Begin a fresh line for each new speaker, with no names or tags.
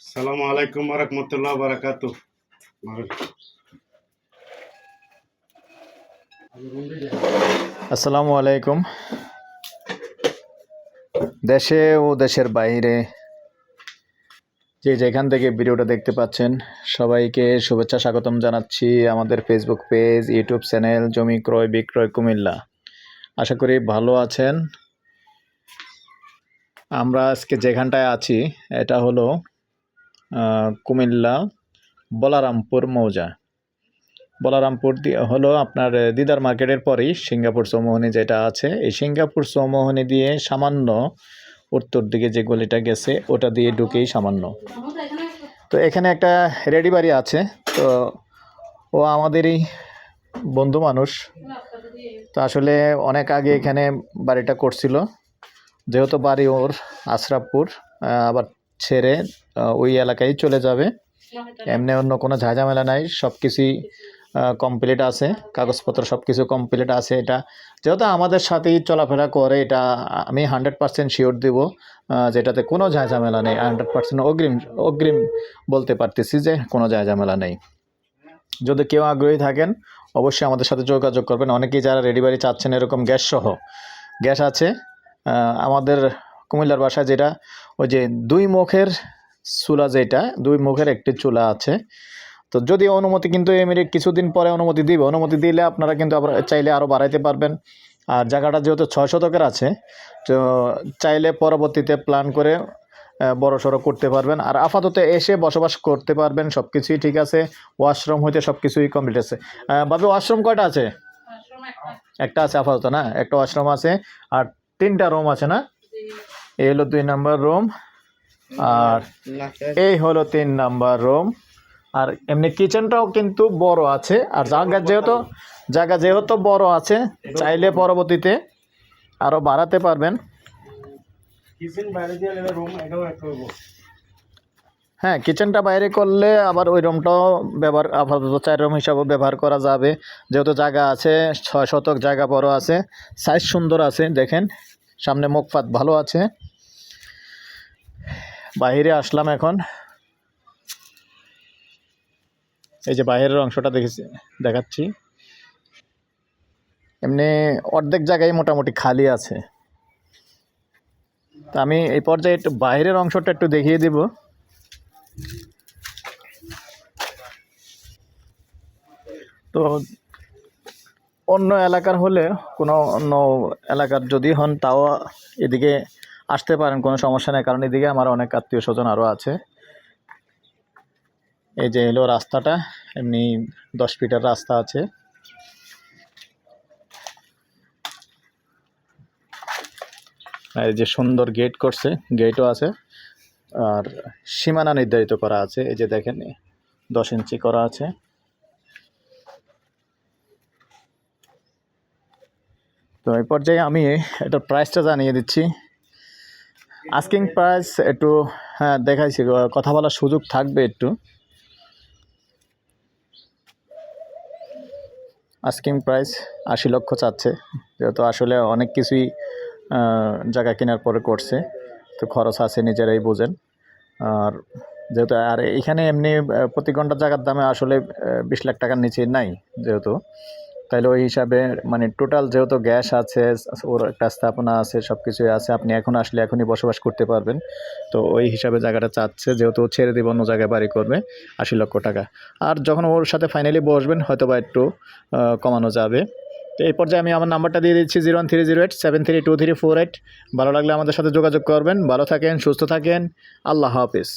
সালামু আলাইকুম রহমতুল্লাহ বারাকাত
আসসালামু আলাইকুম। দেশে ও দেশের বাইরে যে যেখান থেকে ভিডিওটা দেখতে পাচ্ছেন, সবাইকে শুভেচ্ছা স্বাগতম জানাচ্ছি আমাদের ফেসবুক পেজ ইউটিউব চ্যানেল জমি ক্রয়, বিক্রয়, কুমিল্লা। আশা করি ভালো আছেন। আমরা আজকে যেখানটায় আছি, এটা হলো কুমিল্লা বলারামপুর মৌজা। বলারামপুর হলো আপনার দিদার মার্কেটের পরেই সিঙ্গাপুর চৌমোহনী যেটা আছে, এই সিঙ্গাপুর চৌমোহনী দিয়ে সামান্য উত্তর দিকে যে গলিটা গেছে, ওটা দিয়ে ঢুকেই সামান্য। তো এখানে একটা রেডি বাড়ি আছে, তো ও আমাদেরই বন্ধু মানুষ। তো আসলে অনেক আগে এখানে বাড়িটা করছিল, যেহেতু বাড়ি ওর, আশরাফপুর আবার ছেড়ে ওই এলাকায় চলে যাবে। এমনি অন্য কোনো ঝাঁঝামেলা নাই সব কিছুই কমপ্লিট আছে, কাগজপত্র সব কিছু কমপ্লিট আছে এটা। যেহেতু আমাদের সাথেই চলাফেরা করে, এটা আমি হান্ড্রেড পার্সেন্ট শিওর দেবো যেটাতে কোনো ঝাঁঝামেলা নেই। হান্ড্রেড পার্সেন্ট অগ্রিম অগ্রিম বলতে পারতেছি যে কোনো ঝাঁঝামেলা নেই। যদি কেউ আগ্রহী থাকেন, অবশ্যই আমাদের সাথে যোগাযোগ করবেন। অনেকেই যারা রেডি বাড়ি চাচ্ছেন এরকম গ্যাস সহ গ্যাস আছে আমাদের কুমিল্লার বাসায় যেটা ওই যে দুই মুখের চুলা যেটা দুই মুখের একটি চুলা আছে। তো যদি অনুমতি কিন্তু এমনি কিছুদিন পরে অনুমতি দিবে। অনুমতি দিলে আপনারা কিন্তু আবার চাইলে আরও বাড়াইতে পারবেন। আর জায়গাটা যেহেতু ছয় শতকের আছে তো চাইলে পরবর্তীতে প্ল্যান করে বড় সড়ো করতে পারবেন। আর আপাতত এসে বসবাস করতে পারবেন সব কিছুই ঠিক আছে। ওয়াশরুম হইতে সব কিছুই কমপ্লিট আছে বাবু ওয়াশরুম কয়টা আছে? একটা আছে আপাতত না? একটা ওয়াশরুম আছে। আর তিনটা রুম আছে না? এই হলো দুই নাম্বার রুম আর এই হলো তিন নাম্বার রুম। আর এমনি কিচেনটাও কিন্তু বড় আছে আর জায়গা যেহেতু জায়গা যেহেতু বড় আছে চাইলে পরবর্তীতে আরও বাড়াতে পারবেন। হ্যাঁ কিচেনটা বাইরে করলে আবার ওই রুমটাও ব্যবহার আপাতত চার রুম হিসাবে ব্যবহার করা যাবে। যেহেতু জায়গা আছে ছয় শতক জায়গা বড় আছে সাইজ সুন্দর আছে দেখেন। সামনে মুখপাত ভালো আছে। বাইরে আসলাম এখন। এই যে বাইরের অংশটা দেখেছি, দেখাচ্ছি। এমনি অর্ধেক জায়গায় মোটামুটি খালি আছে। তা আমি এই পর্যায়ে একটু বাইরের অংশটা একটু দেখিয়ে দিব। তো অন্য এলাকার হলে কোনো অন্য এলাকার যদি হন, তাও এদিকে আসতে পারেন, কোনো সমস্যা নেই। কারণ এদিকে আমার অনেক আত্মীয় স্বজন আরও আছে। এই যে এলো রাস্তাটা, এমনি দশ ফিটের রাস্তা আছে। এই যে সুন্দর গেট করছে গেটও আছে। আর সীমানা নির্ধারিত করা আছে। এই যে দেখেন, দশ ইঞ্চি করা আছে। তো এই পর্যায়ে আমি এটার প্রাইসটা জানিয়ে দিচ্ছি। আস্কিং প্রাইস একটু হ্যাঁ দেখাইছি, কথা বলার সুযোগ থাকবে একটু। আস্কিং প্রাইস আশি লক্ষ চাচ্ছে, যেহেতু আসলে অনেক কিছুই জায়গা কেনার পরে করছে, তো খরচ আছে নিজেরাই বোঝেন। আর যেহেতু, আর এখানে এমনি প্রতি ঘণ্টার জায়গার দামে আসলে বিশ লাখ টাকার নিচে নাই, যেহেতু। তাইলে ওই হিসাবে মানে টোটাল যেহেতু গ্যাস আছে, ওর একটা স্থাপনা আছে সব কিছুই আছে, আপনি এখন আসলে এখনই বসবাস করতে পারবেন। তো ওই হিসাবে জায়গাটা চাচ্ছে, যেহেতু ও ছেড়ে দেবে, অন্য জায়গায় বাড়ি করবে, আশি লক্ষ টাকা। আর যখন ওর সাথে ফাইনালি বসবেন হয়তো বা একটু কমানো যাবে। তো এই পর্যায়ে আমি আমার নাম্বারটা দিয়ে দিচ্ছি zero one three zero eight seven three two three four eight ভালো লাগলে আমাদের সাথে যোগাযোগ করবেন। ভালো থাকেন, সুস্থ থাকেন। আল্লাহ হাফিজ।